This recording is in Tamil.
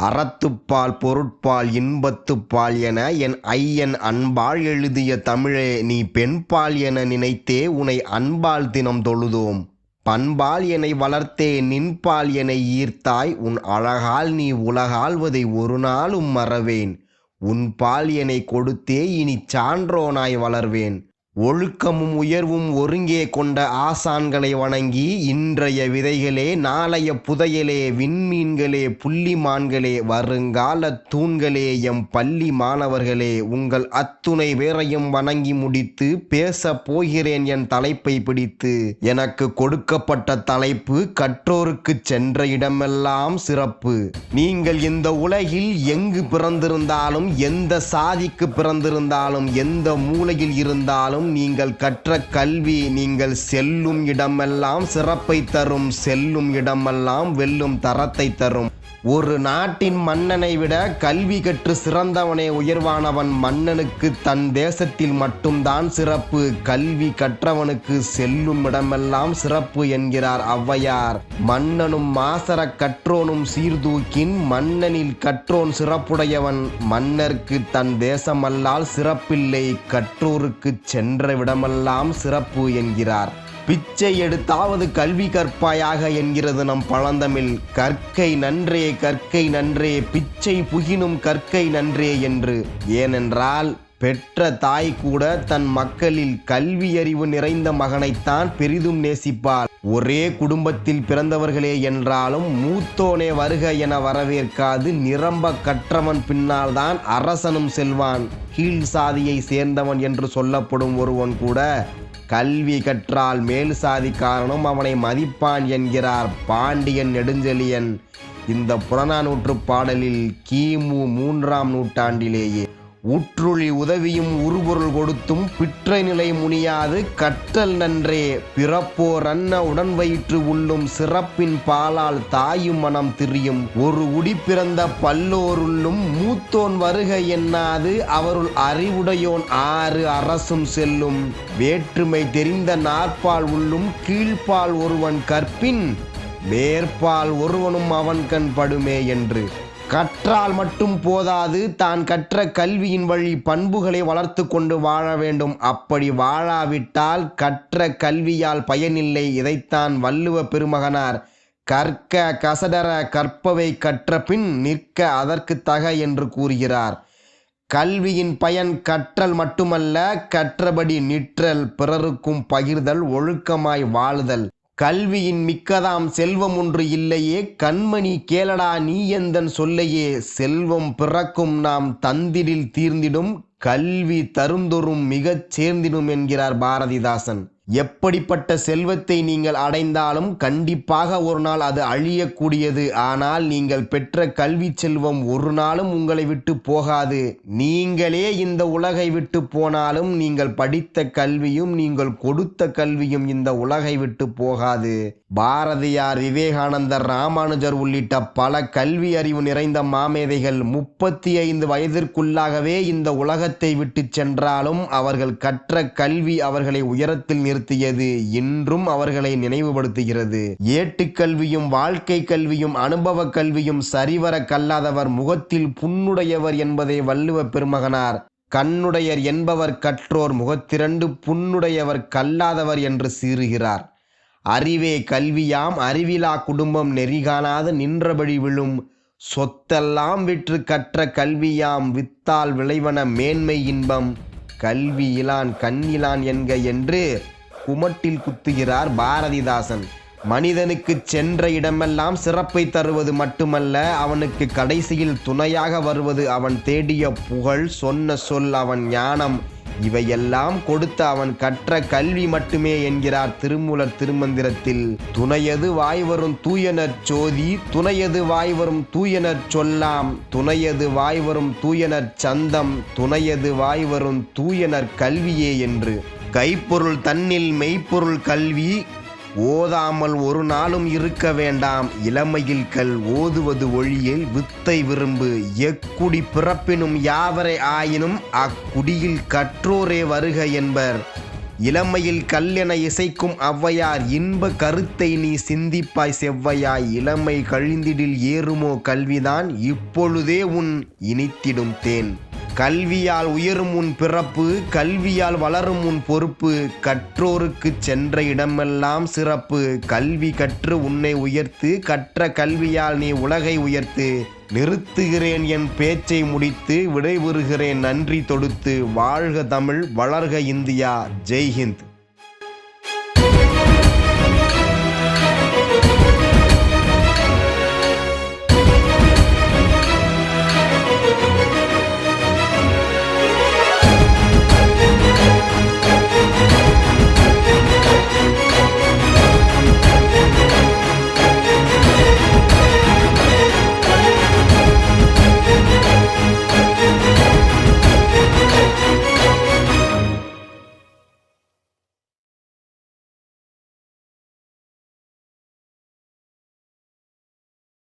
அறத்துப்பால் பொருட்பால் இன்பத்துப்பால் என என் ஐயன் அன்பால் எழுதிய தமிழே நீ பெண்பால் என நினைத்தே உனை அன்பால் தினம் தொழுதோம். பண்பால் என்னை வளர்த்தே நின்பால் என ஈர்த்தாய். உன் அழகால் நீ உலகாள்வதை ஒரு நாளும் மறவேன். உன் பால் என்னை கொடுத்தே இனி சான்றோனாய் வளர்வேன். ஒழுக்கமும் உயர்வும் ஒருங்கே கொண்ட ஆசான்களை வணங்கி இன்றைய விதைகளே நாளைய புதையலே விண்மீன்களே புள்ளிமான்களே வருங்கால தூண்களே எம் பள்ளி மாணவர்களே உங்கள் அத்துணை பேரையும் வணங்கி முடித்து பேச போகிறேன் என் தலைப்பை பிடித்து. எனக்கு கொடுக்கப்பட்ட தலைப்பு கற்றோருக்கு சென்ற இடமெல்லாம் சிறப்பு. நீங்கள் இந்த உலகில் எங்கு பிறந்திருந்தாலும் எந்த சாதிக்கு பிறந்திருந்தாலும் எந்த மூலையில் இருந்தாலும் நீங்கள் கற்ற கல்வி நீங்கள் செல்லும் இடமெல்லாம் சிறப்பை தரும் செல்லும் இடமெல்லாம் வெல்லும் தரத்தை தரும். ஒரு நாட்டின் மன்னனை விட கல்வி கற்று சிறந்தவனே உயர்வானவன் மன்னனுக்கு தன் தேசத்தில் மட்டும்தான் சிறப்பு. கல்வி கற்றவனுக்கு செல்லும் இடமெல்லாம் சிறப்பு என்கிறார் ஔவையார். மன்னனும் மாசர கற்றோனும் சீர்தூக்கின் மன்னனில் கற்றோன் சிறப்புடையவன். மன்னர்க்கு தன் தேசமல்லால் சிறப்பில்லை கற்றோருக்கு சென்ற விடமெல்லாம் சிறப்பு என்கிறார். பிச்சை எடுத்தாவது கல்வி கற்பாயாக என்கிறது நம் பழந்தமிழ். கற்கை நன்றே கற்கை நன்றே பிச்சை புகினும் கற்கை நன்றே என்று. ஏனென்றால் பெற்ற தாய் கூட தன் மக்களில் கல்வி அறிவு நிறைந்த மகனைத்தான் பெரிதும் நேசிப்பார் ஒரே குடும்பத்தில் பிறந்தவர்களே என்றாலும் மூத்தோனே வருக என வரவேற்காது நிரம்ப கற்றவன் பின்னால் தான் அரசனும் செல்வான். கீழ் சாதியை சேர்ந்தவன் என்று சொல்லப்படும் ஒருவன் கூட கல்வி கற்றால் மேல் சாதிக்காரனும் அவனை மதிப்பான் என்கிறார் பாண்டியன் நெடுஞ்செழியன். இந்த புறநானூற்று பாடலில் கிமு மூன்றாம் நூற்றாண்டிலேயே உற்றுளி உதவியும் உருபொருள் கொடுத்தும் பிற்றை நிலை முனியாது கற்றல் நன்றே. பிறப்போர் அன்ன உடன் வயிற்று உள்ளும் சிறப்பின் பாலால் தாயும் மனம் திரியும். ஒரு உடி பிறந்த பல்லோருள்ளும் மூத்தோன் வருக எண்ணாது அவருள் அறிவுடையோன் ஆறு அரசும் செல்லும். வேற்றுமை தெரிந்த நாற்பால் உள்ளும் கீழ்ப்பால் ஒருவன் கற்பின். மேற்பால் ஒருவனும் அவன் கண் படுமே என்று. கற்றால் மட்டும் போதாது தான் கற்ற கல்வியின் வழி பண்புகளை வளர்த்து கொண்டு வாழ வேண்டும். அப்படி வாழாவிட்டால் கற்ற கல்வியால் பயனில்லை இதைத்தான் வள்ளுவ பெருமகனார் கற்க கசடர கற்பவை கற்ற பின் நிற்க அதற்கு தக என்று கூறுகிறார். கல்வியின் பயன் கற்றல் மட்டுமல்ல கற்றபடி நிற்றல் பிறருக்கும் பகிர்தல் ஒழுக்கமாய் வாழுதல். கல்வியின் மிக்கதாம் செல்வம் ஒன்று இல்லையே கண்மணி கேளடா நீ எந்தன் சொல்லையே செல்வம் பிறக்கும் நாம் தந்திரில் தீர்ந்திடும் கல்வி தருந்தொரும் மிகச் சேர்ந்திடும் என்கிறார் பாரதிதாசன். எப்படிப்பட்ட செல்வத்தை நீங்கள் அடைந்தாலும் கண்டிப்பாக ஒரு நாள் அது அழியக்கூடியது. ஆனால் நீங்கள் பெற்ற கல்வி செல்வம் ஒரு நாளும் உங்களை விட்டு போகாது. நீங்களே இந்த உலகை விட்டு போனாலும் நீங்கள் படித்த கல்வியும் நீங்கள் கொடுத்த கல்வியும் இந்த உலகை விட்டு போகாது. பாரதியார் விவேகானந்தர் ராமானுஜர் உள்ளிட்ட பல கல்வி அறிவு நிறைந்த மாமேதைகள் முப்பத்தி ஐந்து வயதிற்குள்ளாகவே இந்த உலக உலகத்தை விட்டு சென்றாலும் அவர்கள் கற்ற கல்வி அவர்களை உயரத்தில் நிறுத்தியது இன்றும் அவர்களை நினைவுபடுத்துகிறது. ஏட்டு கல்வியும் வாழ்க்கை கல்வியும் அனுபவ கல்வியும் சரிவர கல்லாதவர் முகத்தில் புண்ணுடையவர் என்பதை வள்ளுவ பெருமகனார். கண்ணுடையர் என்பவர் கற்றோர் முகத்திரண்டு புண்ணுடையவர் கல்லாதவர் என்று சீறுகிறார். அறிவே கல்வியாம் அறிவிலா குடும்பம் நெறிகாணாது நின்றபடி விழும். சொத்தெல்லாம் விற்று கற்ற கல்வியாம் வித்தால் விளைவன மேன்மை இன்பம். கல்வி இலான் கண்ணிலான் என்க என்று குமட்டில் குத்துகிறார் பாரதிதாசன். மனிதனுக்கு சென்ற இடமெல்லாம் சிறப்பை தருவது மட்டுமல்ல அவனுக்கு கடைசியில் துணையாக வருவது அவன் தேடிய புகழ் சொன்ன சொல் அவன் ஞானம். இவையெல்லாம் கொடுத்த அவன் கற்ற கல்வி மட்டுமே என்கிறார் திருமூலர் திருமந்திரத்தில். துணையது வாய் வரும் தூயனர் சோதி துணையது வாய் வரும் தூயனர் சொல்லாம் துணையது வாய் வரும் தூயனர் சந்தம் துணையது வாய் வரும் தூயனர் கல்வியே என்று. கைப்பொருள் தன்னில் மெய்ப்பொருள் கல்வி ஓதாமல் ஒரு நாளும் இருக்க வேண்டாம். இளமையில் கல் ஓதுவது ஒழியில் வித்தை விரும்பு. எக்குடி பிறப்பினும் யாவரை ஆயினும் அக்குடியில் கற்றோரே வருக என்பர். இளமையில் கல்லென இசைக்கும் ஔவையார் இன்ப கருத்தை நீ சிந்திப்பாய் செவ்வையாய். இளமை கழிந்திடில் ஏறுமோ கல்விதான். இப்பொழுதே உன் இனித்திடும் தேன். கல்வியால் உயரும் உன் பிறப்பு கல்வியால் வளரும் உன் பொறுப்பு. கற்றோருக்கு சென்ற இடமெல்லாம் சிறப்பு. கல்வி கற்று உன்னை உயர்த்து கற்ற கல்வியால் நீ உலகை உயர்த்து. நிறுத்துகிறேன் என் பேச்சை முடித்து விடைபெறுகிறேன் நன்றி தொடுத்து. வாழ்க தமிழ் வளர்க இந்தியா. ஜெய்ஹிந்த்.